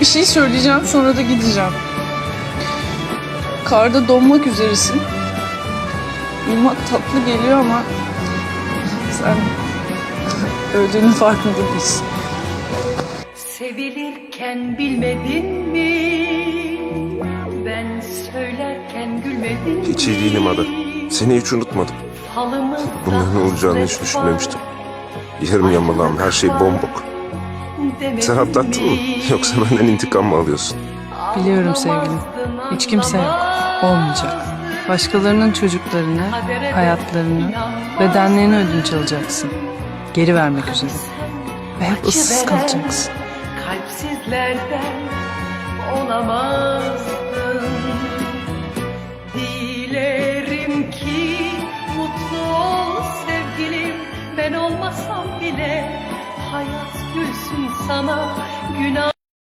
Bir şey söyleyeceğim sonra da gideceğim. Karda donmak üzeresin. Uyumak tatlı geliyor ama sen öldüğünün farkında değilsin. Sevilirken bilmedin mi? Ben söylerken gülmedin mi? Hiç iyi değilim Ada. Seni hiç unutmadım. Bunların olacağını hiç düşünmemiştim. Yarım yamalağım her şey bombok. Sen atlattın mı? Yoksa benden intikam mı alıyorsun? Biliyorum sevgilim. Hiç kimse yok. Olmayacak. Başkalarının çocuklarını, hayatlarını, bedenlerini ödünç alacaksın. Geri vermek üzere. Ve hep ıssız kalacaksın. Kalpsizlerden olamazdın. Dilerim ki mutlu ol sevgilim. Ben olmasam bile hayat gülsün sana günah.